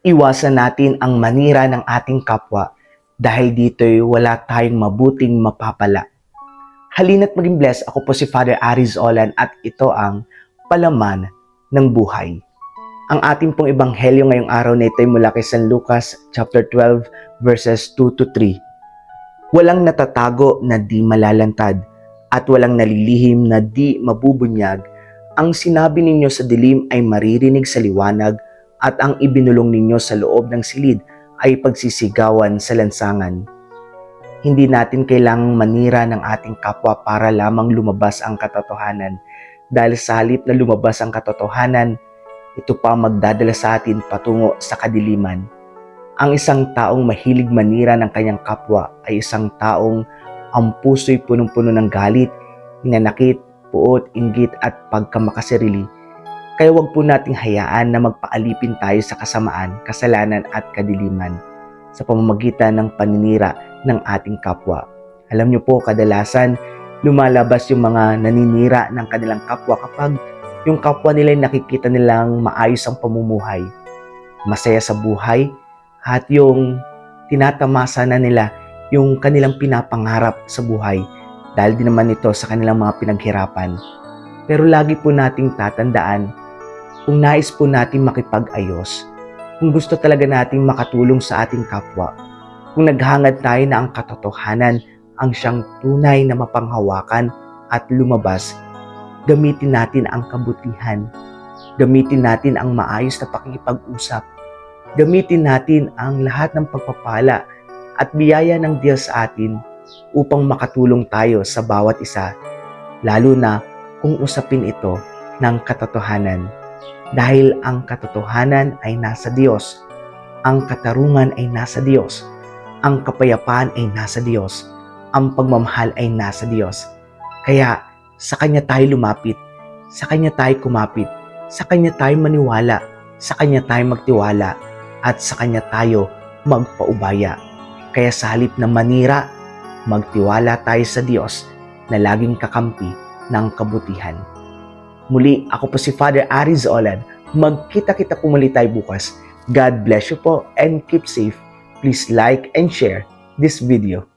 Iwasan natin ang manira ng ating kapwa dahil dito'y wala tayong mabuting mapapala. Halina't maging blessed. Ako po si Father Aris Olan at ito ang palaman ng buhay. Ang ating pong ebanghelyo ngayong araw na ito ay mula kay San Lucas chapter 12 verses 2 to 3. Walang natatago na di malalantad at walang nalilihim na di mabubunyag. Ang sinabi ninyo sa dilim ay maririnig sa liwanag at ang ibinulong ninyo sa loob ng silid ay pagsisigawan sa lansangan. Hindi natin kailangang manira ng ating kapwa para lamang lumabas ang katotohanan dahil sa halip na lumabas ang katotohanan, ito pa magdadala sa atin patungo sa kadiliman. Ang isang taong mahilig manira ng kanyang kapwa ay isang taong ang puso'y punong-puno ng galit, hinanakit, puot, inggit at pagkamakasarili. Kaya wag po nating hayaan na magpaalipin tayo sa kasamaan, kasalanan at kadiliman sa pamamagitan ng paninira ng ating kapwa. Alam niyo po, kadalasan lumalabas yung mga naninira ng kanilang kapwa kapag yung kapwa nila nakikita nilang maayos ang pamumuhay, masaya sa buhay, at yung tinatamasa na nila yung kanilang pinapangarap sa buhay dahil din naman ito sa kanilang mga pinaghirapan. Pero lagi po nating tatandaan kung nais po natin makipag-ayos, kung gusto talaga nating makatulong sa ating kapwa, kung naghangad tayo na ang katotohanan ang siyang tunay na mapanghawakan at lumabas, gamitin natin ang kabutihan, gamitin natin ang maayos na pakikipag-usap, gamitin natin ang lahat ng pagpapala at biyaya ng Diyos sa atin upang makatulong tayo sa bawat isa, lalo na kung usapin ito ng katotohanan. Dahil ang katotohanan ay nasa Diyos, ang katarungan ay nasa Diyos, ang kapayapaan ay nasa Diyos, ang pagmamahal ay nasa Diyos. Kaya sa Kanya tayo lumapit, sa Kanya tayo kumapit, sa Kanya tayo maniwala, sa Kanya tayo magtiwala, at sa Kanya tayo magpaubaya. Kaya sa halip na manira, magtiwala tayo sa Diyos na laging kakampi ng kabutihan. Muli, ako po si Father Aris Olan. Magkita-kita po muli tayo bukas. God bless you po and keep safe. Please like and share this video.